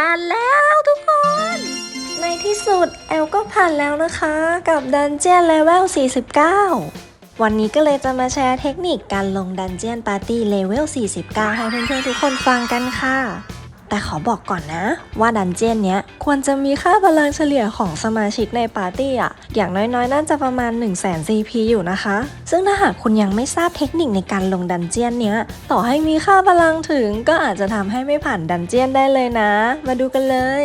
ผ่านแล้วทุกคน ในที่สุดแอลก็ผ่านแล้วนะคะ กับดันเจียนเลเวล 49 วันนี้ก็เลยจะมาแชร์เทคนิคการลงดันเจียนปาร์ตี้เลเวล 49 ให้เพื่อนๆทุกคนฟังกันค่ะ แต่ขอบอกก่อนนะ ว่าดันเจียนเนี้ยควรจะมีค่าพลังเฉลี่ยของสมาชิกในปาร์ตี้อะอย่างน้อยๆ น่าจะประมาณ 1 0 0 0 0แสน CP อยู่นะคะ ซึ่งถ้าหากคุณยังไม่ทราบเทคนิคในการลงดันเจียนเนี้ย ต่อให้มีค่าพลังถึงก็อาจจะทำให้ไม่ผ่านดันเจียนได้เลยนะ มาดูกันเลย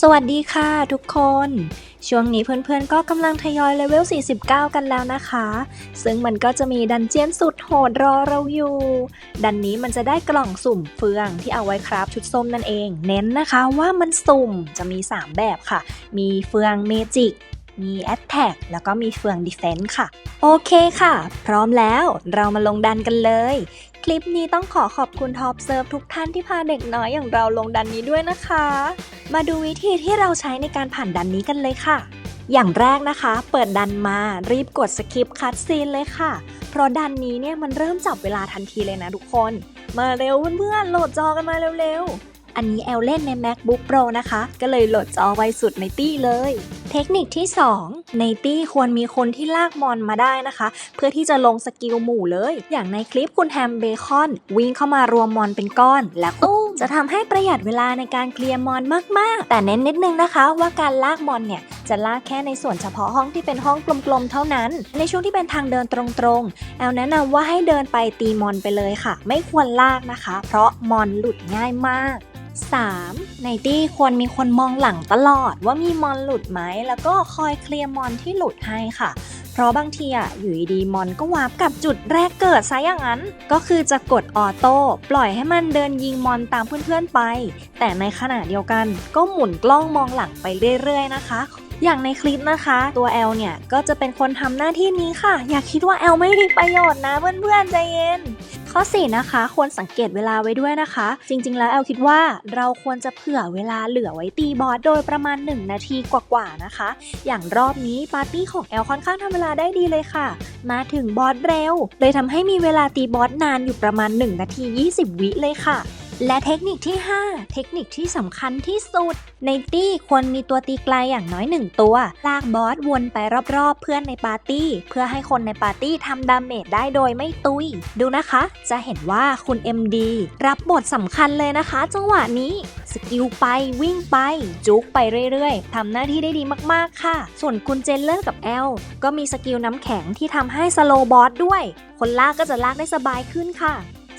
สวัสดีค่ะทุกคน ช่วงนี้เพื่อนๆก็กำลังทยอยเลเวล 49 กันแล้วนะคะ ซึ่งมันก็จะมีดันเจียนสุดโหดรอเราอยู่ ดันนี้มันจะได้กล่องสุ่มเฟืองที่เอาไว้คราฟชุดส้มนั่นเอง เน้นนะคะว่ามันสุ่มจะมี 3 แบบค่ะ มีเฟืองเมจิก มีแอ t แทกแล้วก็มีเฟืองดีเฟน s ์ค่ะ โอเคค่ะ พร้อมแล้วเรามาลงดันกันเลย คลิปนี้ต้องขอขอบคุณท็อปเซิร์ฟทุกท่านที่พาเด็กน้อยอย่างเราลงดันนี้ด้วยนะคะ มาดูวิธีที่เราใช้ในการผ่านดันนี้กันเลยค่ะ อย่างแรกนะคะ เปิดดันมารีบกดสคิปคัดซีนเลยค่ะ เพราะดันนี้เนี่ยมันเริ่มจับเวลาทันทีเลยนะทุกคน มาเร็วเพื่อนๆโหลดจอกันมาเร็วๆอันนี้แอลเล่นใน MacBook Pro นะคะ ก็เลยโหลดจอไวสุดในตี้เลย เทคนิคที่ 2 ในตี้ควรมีคนที่ลากมอนมาได้นะคะ เพื่อที่จะลงสกิลหมู่เลย อย่างในคลิปคุณแฮมเบคอน วิ่งเข้ามารวมมอนเป็นก้อน และตุ้มจะทำให้ประหยัดเวลาในการเคลียร์มอนมากๆ แต่เน้นนิดนึงนะคะว่าการลากมอนเนี่ยจะลากแค่ในส่วนเฉพาะห้องที่เป็นห้องกลมๆ เท่านั้น ในช่วงที่เป็นทางเดินตรงๆ แอลแนะนำว่าให้เดินไปตีมอนไปเลยค่ะ ไม่ควรลากนะคะ เพราะมอนหลุดง่ายมาก 3. ในตี้ควรมีคนมองหลังตลอดว่ามีมอนหลุดไหม แล้วก็คอยเคลียร์มอนที่หลุดให้ค่ะ เพราะบางทีอะอยู่ดีมอนก็วาร์ปกับจุดแรกเกิดซะอย่างนั้น ก็คือจะกดออโต้ปล่อยให้มันเดินยิงมอนตามเพื่อนๆไป แต่ในขณะเดียวกันก็หมุนกล้องมองหลังไปเรื่อยๆนะคะอย่างในคลิปนะคะ ตัวแอลเนี่ย ก็จะเป็นคนทำหน้าที่นี้ค่ะ อย่าคิดว่าแอลไม่มีประโยชน์นะเพื่อนๆใจเย็น ข้อ 4 นะคะ ควรสังเกตเวลาไว้ด้วยนะคะ จริง ๆ แล้วแอลคิดว่าเราควรจะเผื่อเวลาเหลือไว้ตีบอสโดยประมาณ 1 นาทีกว่าๆนะคะ อย่างรอบนี้ปาร์ตี้ของแอลค่อนข้างทำเวลาได้ดีเลยค่ะ มาถึงบอสเร็ว เลยทำให้มีเวลาตีบอสนานอยู่ประมาณ 1 นาที 20 วิเลยค่ะ และเทคนิคที่ 5 เทคนิคที่สำคัญที่สุด ในตี้ควรมีตัวตีไกลอย่างน้อย 1 ตัว ลากบอสวนไปรอบๆ เพื่อนในปาร์ตี้ เพื่อให้คนในปาร์ตี้ทำดาเมจได้โดยไม่ตุย ดูนะคะ จะเห็นว่าคุณ MD รับบทสำคัญเลยนะคะ จังหวะนี้ สกิลไปวิ่งไป จุกไปเรื่อยๆทำหน้าที่ได้ดีมากๆค่ะ ส่วนคุณเจนเลอร์กับแอลก็มีสกิลน้ำแข็งที่ทำให้สโลบอสด้วย คนลากก็จะลากได้สบายขึ้นค่ะ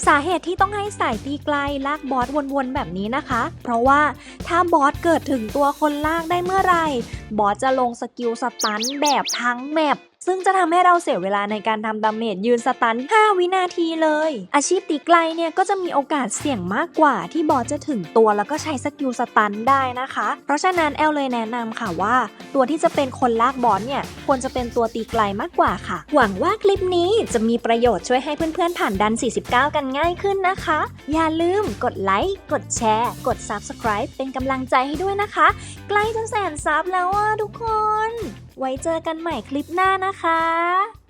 สาเหตุที่ต้องให้สายตีไกลลากบอสวนๆแบบนี้นะคะ เพราะว่าถ้าบอสเกิดถึงตัวคนลากได้เมื่อไหร่ บอสจะลงสกิลสตันแบบทั้งแมป ซึ่งจะทำให้เราเสียเวลาในการทำดาเมจยืนสตัน 5 วินาทีเลย อาชีพตีไกลเนี่ยก็จะมีโอกาสเสี่ยงมากกว่าที่บอสจะถึงตัวแล้วก็ใช้สกิลสตันได้นะคะ เพราะฉะนั้นแอลเลยแนะนำค่ะว่า ตัวที่จะเป็นคนลากบอสเนี่ยควรจะเป็นตัวตีไกลมากกว่าค่ะ หวังว่าคลิปนี้จะมีประโยชน์ช่วยให้เพื่อนๆผ่านดัน 49 กันง่ายขึ้นนะคะ อย่าลืมกดไลค์กดแชร์ กด Subscribe เป็นกำลังใจให้ด้วยนะคะ ใกล้จะแสนซับแล้วอะทุกคน ไว้เจอกันใหม่คลิปหน้านะคะ